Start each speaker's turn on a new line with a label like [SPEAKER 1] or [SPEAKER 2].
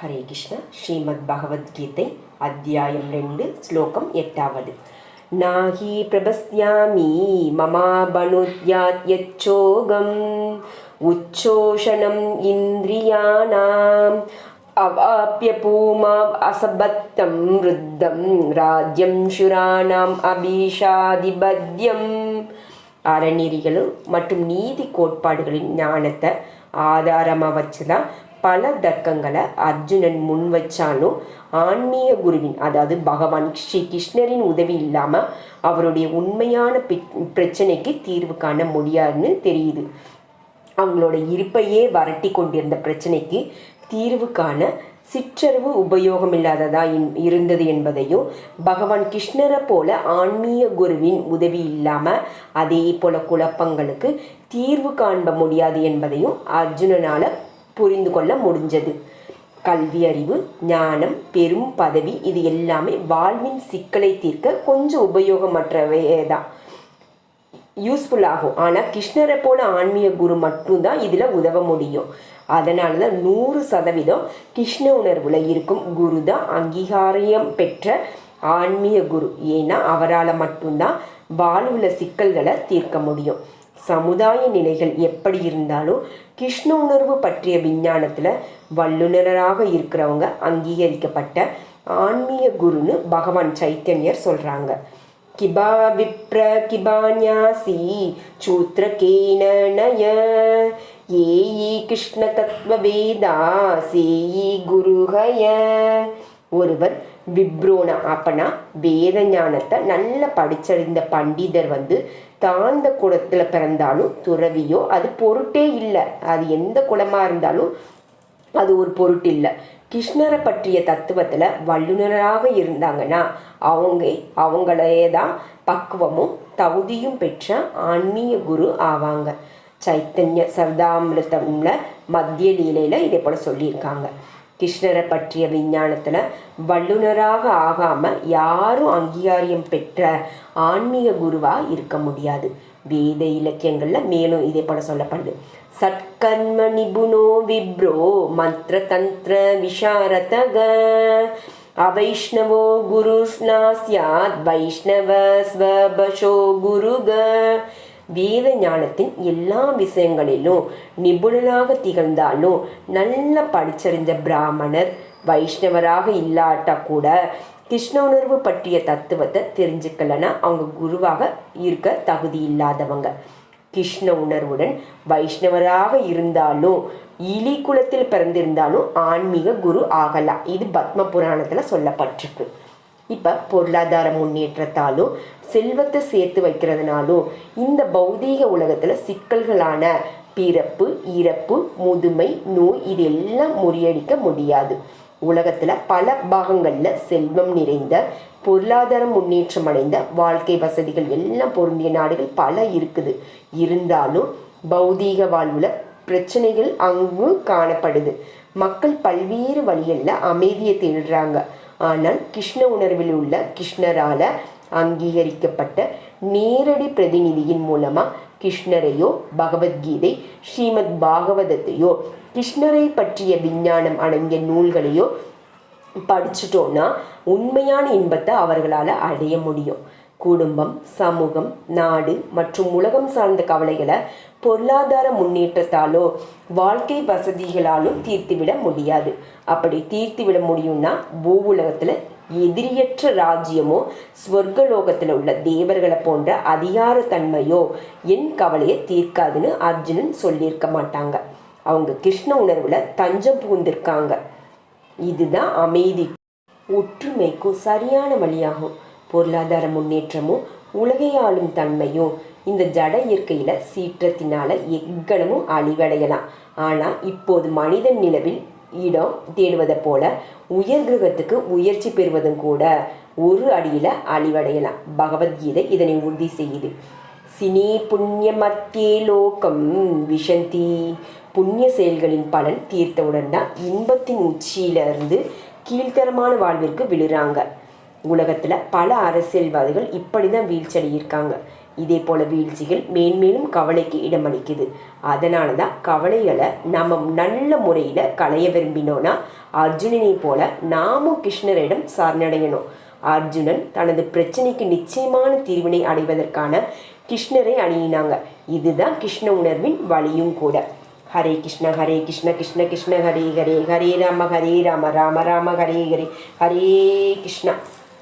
[SPEAKER 1] ஹரே கிருஷ்ண ஸ்ரீமத் பகவத்கீதை அத்தியாயம் ரெண்டு ஸ்லோகம் எட்டாவது. நாஹி பிரபஸ்யாமி மமாபனுத்யாத் யச்சோகம் உச்சோஷணம் இந்திரியானாம் அவாப்பிய பூமா அசபத்தம் ருத்தம் ராஜ்யம் சுராணாம் அபீஷாதிபத்யம். அறநெறிகளும் மற்றும் நீதி கோட்பாடுகளின் ஞானத்தை ஆதாரமாக வச்சு தான் பல தர்க்கங்களை அர்ஜுனன் முன் வச்சாலும் ஆன்மீக குருவின் அதாவது பகவான் ஸ்ரீ கிருஷ்ணரின் உதவி இல்லாமல் அவருடைய உண்மையான பிரச்சனைக்கு தீர்வு காண முடியாதுன்னு தெரியுது. அவங்களோட இருப்பையே வரட்டி கொண்டிருந்த பிரச்சனைக்கு தீர்வு காண சிற்றறிவு உபயோகமில்லாததா இன்- இருந்தது என்பதையும் பகவான் கிருஷ்ணரை போல ஆன்மீக குருவின் உதவி இல்லாமல் அதே போல குழப்பங்களுக்கு தீர்வு காண்ப முடியாது என்பதையும் அர்ஜுனனால் புரிந்து கொள்ள முடிஞ்சது. கல்வி அறிவு ஞானம் பெரும் பதவி இது எல்லாமே வாழ்வின் சிக்கலை தீர்க்க கொஞ்சம் உபயோகமற்றவே தான் யூஸ்ஃபுல் ஆகும். ஆனால் கிருஷ்ணரை போல ஆன்மீக குரு மட்டும்தான் இதில் உதவ முடியும். அதனால தான் நூறு சதவீதம் கிருஷ்ண உணர்வில் இருக்கும் குரு தான் அங்கீகாரியம் பெற்ற ஆன்மீக குரு. ஏன்னா அவரால் மட்டும்தான் வாழ்வுள்ள சிக்கல்களை தீர்க்க முடியும். சமுதாய நிலைகள் எப்படி இருந்தாலும் கிருஷ்ண உணர்வு பற்றிய விஞ்ஞானத்தில் வல்லுநராக இருக்கிறவங்க அங்கீகரிக்கப்பட்ட ஆன்மீக குருன்னு பகவான் சைத்தன்யர் சொல்கிறாங்க கிபா விப்ர கிபான்யாசி சூத்ரகேன நய. ஏயி கிருஷ்ண தத்துவ வேதா சேயி குருகய ஒருவர் விப்ரோனா அப்பனா வேத ஞானத்தை நல்லா படிச்சறிந்த பண்டிதர் வந்து தாழ்ந்த குளத்துல பிறந்தாலும் துறவியோ அது பொருட்டே இல்லை. அது எந்த குளமா இருந்தாலும் அது ஒரு பொருட்டு இல்லை கிருஷ்ணரை பற்றிய தத்துவத்தில் வல்லுநராக இருந்தாங்கன்னா அவங்க அவங்களே தான் பக்குவமும் தகுதியும் பெற்ற ஆன்மீக குரு ஆவாங்க. சைத்தன்ய சர்தாமிருத்தம்ல மத்திய லீலையில் இதே போல் சொல்லியிருக்காங்க. கிருஷ்ணரை பற்றிய விஞ்ஞானத்தில் வல்லுநராக ஆகாமல் யாரும் அங்கீகாரியம் பெற்ற ஆன்மீக குருவாக இருக்க முடியாது. வேத இலக்கியங்களில் மேலும் இதே போல சொல்லப்படுது. சத்கர்ம நிபுணோ விப்ரோ மந்திர தந்திர விஷாரதக அவைஷ்ணவோ குருஷ்ணா சியாத் வைஷ்ணவ ஸ்வபஷோ குருக வேத ஞானத்தின் எல்லா விஷயங்களிலும் நிபுணனாக திகழ்ந்தாலும் நல்ல படிச்சறிந்த பிராமணர் வைஷ்ணவராக இல்லாட்டா கூட கிருஷ்ண உணர்வு பற்றிய தத்துவத்தை தெரிஞ்சுக்கலன்னா அவங்க குருவாக இருக்க தகுதி இல்லாதவங்க. கிருஷ்ண உணர்வுடன் வைஷ்ணவராக இருந்தாலும் இலி குலத்தில் பிறந்திருந்தாலும் ஆன்மீக குரு ஆகலாம். இது பத்ம புராணத்தில் சொல்லப்பட்டிருக்கு. இப்போ பொருளாதார முன்னேற்றத்தாலும் செல்வத்தை சேர்த்து வைக்கிறதுனாலும் இந்த பௌதீக உலகத்தில் சிக்கல்களான பிறப்பு இறப்பு முதுமை நோய் இது எல்லாம் முறியடிக்க முடியாது. உலகத்தில் பல பாகங்களில் செல்வம் நிறைந்த பொருளாதார முன்னேற்றம் அடைந்த வாழ்க்கை வசதிகள் எல்லாம் பொருந்திய நாடுகள் பல இருக்குது. இருந்தாலும் பௌதீக வாழ்வில் பிரச்சனைகள் அங்கு காணப்படுது. மக்கள் பல்வேறு வழிகளில் அமைதியை தேடுறாங்க. ஆனால் கிருஷ்ண உணர்வில் உள்ள கிருஷ்ணரால அங்கீகரிக்கப்பட்ட நேரடி பிரதிநிதியின் மூலமாக கிருஷ்ணரையோ பகவத்கீதை ஸ்ரீமத் பாகவதத்தையோ கிருஷ்ணரை பற்றிய விஞ்ஞானம் அடங்கிய நூல்களையோ படிச்சுட்டோன்னா உண்மையான இன்பத்தை அவர்களால் அடைய முடியும். குடும்பம் சமூகம் நாடு மற்றும் உலகம் சார்ந்த கவலைகளை பொருளாதார முன்னேற்றத்தாலோ வாழ்க்கை வசதிகளாலும் தீர்த்துவிட முடியாது. அப்படி தீர்த்துவிட முடியும்னா பூவுலகத்தில் எதிரியற்ற ராஜ்யமோ ஸ்வர்கலோகத்தில் உள்ள தேவர்களை போன்ற அதிகார தன்மையோ என் கவலையை தீர்க்காதுன்னு அர்ஜுனன் சொல்லியிருக்க மாட்டாங்க. அவங்க கிருஷ்ண உணர்வில் தஞ்சம் புகுந்திருக்காங்க. இதுதான் அமைதி. ஒற்றுமைக்கும் சரியான வழியாகும். பொருளாதார முன்னேற்றமும் உலகை ஆளும் தன்மையும் இந்த ஜட இயற்கையில் சீற்றத்தினால எக்கணமும் அழிவடையலாம். ஆனால் இப்போது மனிதன் நிலவில் இடம் தேடுவதை போல உயர் கிரகத்துக்கு உயர்ச்சி பெறுவதும் கூட ஒரு அடியில் அழிவடையலாம். பகவத்கீதை இதனை உறுதி செய்யுது. சினி புண்ணிய மத்தியே லோகம் விஷந்தி. புண்ணிய செயல்களின் பலன் தீர்த்தவுடன் தான் இன்பத்தின் உச்சியில இருந்து கீழ்த்தரமான வாழ்விற்கு விழுறாங்க. உலகத்தில் பல அரசியல்வாதிகள் இப்படி தான் வீழ்ச்சியடையிருக்காங்க. இதே போல வீழ்ச்சிகள் மேன்மேலும் கவலைக்கு இடமளிக்குது. அதனால தான் கவலைகளை நம்ம நல்ல முறையில் களைய விரும்பினோன்னா அர்ஜுனனை போல நாமும் கிருஷ்ணரிடம் சரணடையணும் அர்ஜுனன் தனது பிரச்சனைக்கு நிச்சயமான தீர்வினை அடைவதற்கான கிருஷ்ணரை அணியினாங்க இதுதான் கிருஷ்ண உணர்வின் வழியும் கூட. ஹரே கிருஷ்ண ஹரே கிருஷ்ண கிருஷ்ண கிருஷ்ண ஹரே ஹரே ஹரே ராம ஹரே ராம ராம ராம ஹரே ஹரே ஹரே கிருஷ்ணா.